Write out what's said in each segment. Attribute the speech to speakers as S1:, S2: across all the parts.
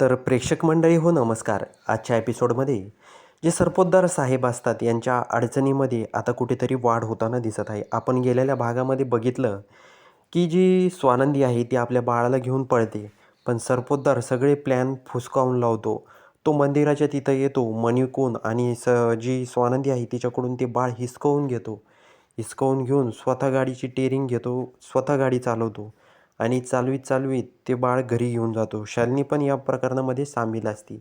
S1: तर प्रेक्षक मंडळी हो नमस्कार. आजच्या एपिसोडमध्ये जे सरपोतदार साहेब असतात यांच्या अडचणीमध्ये आता कुठेतरी वाढ होताना दिसत आहे. आपण गेलेल्या भागामध्ये बघितलं की जी स्वानंदी आहे ती आपल्या बाळाला घेऊन पळते. पण सरपोतदार सगळे प्लॅन फुसकावून लावतो. तो मंदिराच्या तिथं येतो मणिकून आणि स जी स्वानंदी आहे तिच्याकडून ते बाळ हिसकवून घेतो. हिसकवून घेऊन स्वतः गाडीची टेरिंग घेतो स्वतः गाडी चालवतो. आणि चालवीत चालवीत ते बाळ घरी घेऊन जातो. शालिनी पण या प्रकरणामध्ये सामील असते.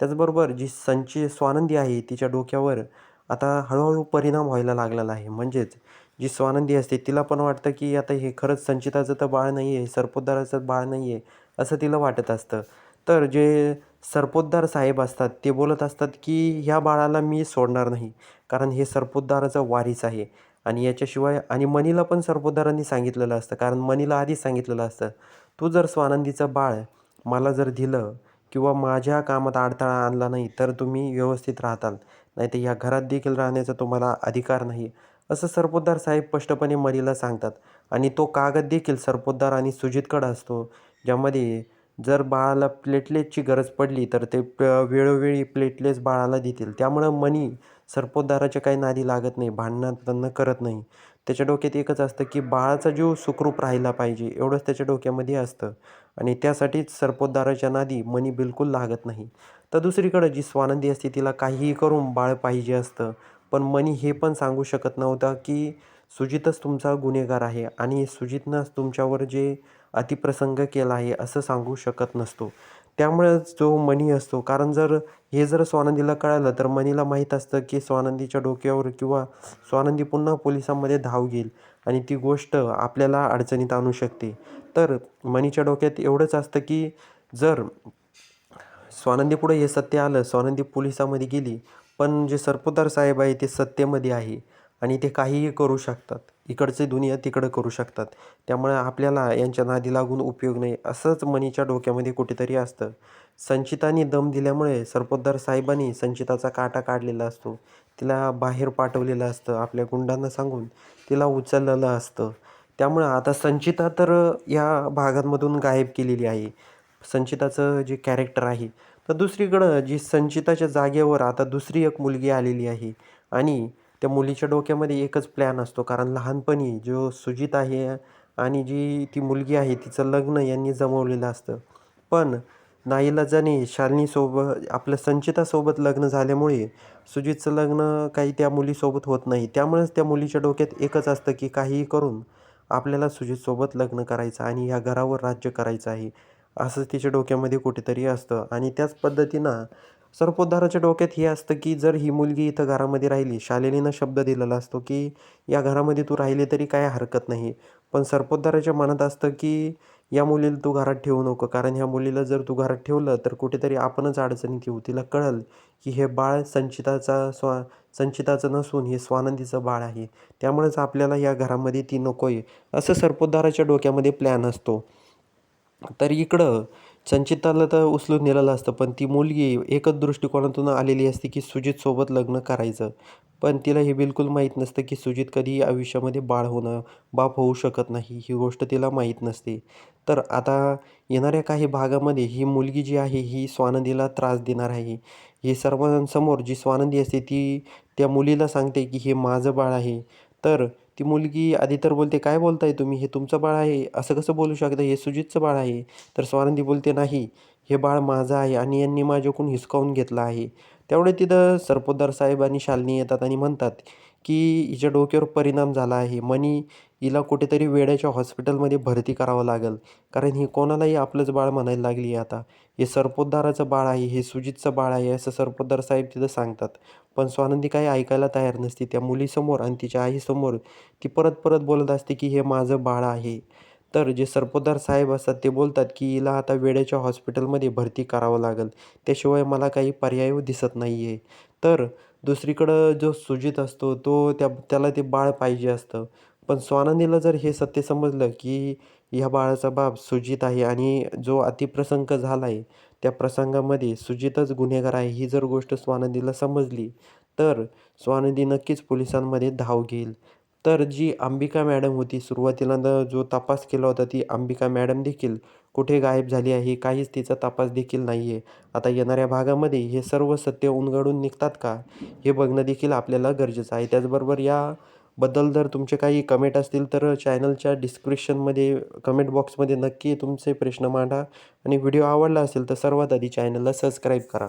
S1: त्याचबरोबर जी संची स्वानंदी आहे तिच्या डोक्यावर आता हळूहळू परिणाम व्हायला लागलेला आहे. म्हणजेच जी स्वानंदी असते तिला पण वाटतं की आता हे खरंच संचिताचं तर बाळ नाही आहे सरपोतदाराचं बाळ नाही आहे असं तिला वाटत असतं. तर जे सरपोतदार साहेब असतात ते बोलत असतात की ह्या बाळाला मी सोडणार नाही. कारण हे सरपोतदाराचं वारीस आहे. आणि याच्याशिवाय आणि मनीला पण सरपोतदारांनी सांगितलेलं असतं. कारण मनीला आधीच सांगितलेलं असतं तू जर स्वानंदीचं बाळ मला जर दिलं किंवा माझ्या कामात अडथळा आणला नाही तर तुम्ही व्यवस्थित राहताल. नाही तर ह्या घरात देखील राहण्याचा तुम्हाला अधिकार नाही. असं सरपोद्दार साहेब स्पष्टपणे मनीला सांगतात. आणि तो कागद देखील सरपोतदार आणि सुजितकडं असतो ज्यामध्ये जर बाळाला प्लेटलेटची गरज पडली तर ते प वेळोवेळी प्लेटलेट्स बाळाला देतील. त्यामुळं मनी सरपोतदाराच्या काही नादी लागत नाही भांडणं करत नाही. त्याच्या डोक्यात एकच असतं की बाळाचा जीव सुखरूप राहिला पाहिजे एवढंच त्याच्या डोक्यामध्ये असतं. आणि त्यासाठीच सरपोतदाराच्या नादी मनी बिलकुल लागत नाही. तर दुसरीकडं जी स्वानंदी असते तिला काहीही करून बाळ पाहिजे असतं. पण मनी हे पण सांगू शकत नव्हता की सुजितच तुमचा गुन्हेगार आहे आणि सुजितनंच तुमच्यावर जे अतिप्रसंग केला आहे असं सांगू शकत नसतो. त्यामुळेच जो मणी असतो कारण जर हे जर स्वानंदीला कळालं तर मनीला माहीत असतं की स्वानंदीच्या डोक्यावर किंवा स्वानंदी पुन्हा पोलिसांमध्ये धाव घेईल आणि ती गोष्ट आपल्याला अडचणीत आणू शकते. तर मनीच्या डोक्यात एवढंच असतं की जर स्वानंदीपुढे हे सत्य आलं स्वानंदी पोलिसामध्ये गेली पण जे सरपोतदार साहेब आहे ते सत्तेमध्ये आहे. आणि ते काहीही करू शकतात. इकडचे दुनिया तिकडं करू शकतात. त्यामुळे आपल्याला यांच्या नादी लागून उपयोग नाही असंच मनीच्या डोक्यामध्ये कुठेतरी असतं. संचिताने दम दिल्यामुळे सरपोतदार साहेबांनी संचिताचा काटा काढलेला असतो. तिला बाहेर पाठवलेलं असतं आपल्या गुंडांना सांगून तिला उचललेलं असतं. त्यामुळं आता संचिता तर या भागांमधून गायब केलेली आहे. संचिताचं जे कॅरेक्टर आहे तर दुसरीकडं जी संचिताच्या जागेवर आता दुसरी एक मुलगी आलेली आहे. आणि त्या मुलीच्या डोक्यामध्ये एकच प्लॅन असतो. कारण लहानपणी जो सुजित आहे आणि जी ती मुलगी आहे तिचं लग्न यांनी जमवलेलं असतं. पण नाईलाजाने शालिनीसोबत आपल्या संचितासोबत लग्न झाल्यामुळे सुजितचं लग्न काही त्या मुलीसोबत होत नाही. त्यामुळेच त्या मुलीच्या डोक्यात एकच असतं की काहीही करून आपल्याला सुजितसोबत लग्न करायचं आणि ह्या घरावर राज्य करायचं आहे. असंच तिच्या डोक्यामध्ये कुठेतरी असतं. आणि त्याच पद्धतीनं सरपोतदाराच्या डोक्यात हे असतं की जर ही मुलगी इथं घरामध्ये राहिली शालिनीनं शब्द दिलेला असतो की या घरामध्ये तू राहिली तरी काय हरकत नाही. पण सरपोतदाराच्या मनात असतं की या मुलीला तू घरात ठेवू नको. कारण ह्या मुलीला जर तू घरात ठेवलं तर कुठेतरी आपणच अडचणीत येऊ. तिला कळल की हे बाळ संचिताचा स्वा संचिताचं नसून हे स्वानंदीचं बाळ आहे. त्यामुळेच आपल्याला या घरामध्ये ती नको आहे असं सरपोतदाराच्या डोक्यामध्ये प्लॅन असतो. तर इकडं संचिताला तर उचलून नेलेलं असतं पण ती मुलगी एकच दृष्टिकोनातून आलेली असते की सुजितसोबत लग्न करायचं. पण तिला हे बिलकुल माहीत नसतं की सुजित कधी आयुष्यामध्ये बाळ होणं बाप होऊ शकत नाही ही गोष्ट तिला माहीत नसते. तर आता येणाऱ्या काही भागामध्ये ही मुलगी जी आहे ही स्वानंदीला त्रास देणार आहे. हे सर्वांसमोर जी स्वानंदी असते ती त्या मुलीला सांगते की हे माझं बाळ आहे. तर ती मुलगी आधी तर बोलते काय बोलताय तुम्ही? हे तुमचं बाळ आहे. असं कसं बोलू शकता? हे सुजितचं बाळ आहे. तर स्वानंदी बोलते नाही हे बाळ माझं आहे आणि यांनी माझ्याकडून हिसकावून घेतलं आहे. तेवढे तिथं सरपोतदार साहेब आणि शालिनी येतात आणि म्हणतात की हिच्या डोक्यावर परिणाम झाला आहे. मनी हिला कुठेतरी वेड्याच्या हॉस्पिटलमध्ये भरती करावं लागेल. कारण ही कोणालाही आपलंच बाळ म्हणायला लागली आहे आता. हे सरपोतदाराचं बाळ आहे हे सुजितचं बाळ आहे असं सरपोतदार साहेब तिथं सांगतात. पण स्वानंदी काही ऐकायला तयार नसते. त्या मुलीसमोर आणि तिच्या आईसमोर ती परत परत बोलत असते की हे माझं बाळ आहे. तर जे सरपोतदार साहेब असतात ते बोलतात की हिला आता वेड्याच्या हॉस्पिटलमध्ये भरती करावं लागेल. त्याशिवाय मला काही पर्याय दिसत नाही आहे तर दुसरीकडं जो सुजित असतो तो त्या त्याला ते बाळ पाहिजे असतं. पण स्वानंदीला जर हे सत्य समजलं की ह्या बाळाचा बाप सुजित आहे आणि जो अतिप्रसंग झाला आहे त्या प्रसंगामध्ये सुजितच गुन्हेगार आहे ही जर गोष्ट स्वानंदीला समजली तर स्वानंदी नक्कीच पोलिसांमध्ये धाव घेईल. तर जी अंबिका मॅडम होती सुरुवातीला जो तपास केला होता ती अंबिका मॅडम देखील कुठे गायब झाली आहे काहीच तिचा तपास देखील नाही आहे आता येणाऱ्या भागामध्ये हे सर्व सत्य उलगडून निघतात का हे बघणं देखील आपल्याला गरजेचं आहे. त्याचबरोबर या बद्दल जर तुमचे काही कमेंट असतील तर चॅनलच्या डिस्क्रिप्शनमध्ये कमेंट बॉक्समध्ये नक्की तुमचे प्रश्न मांडा. आणि व्हिडिओ आवडला असेल तर सर्वात आधी चॅनलला सबस्क्राईब करा.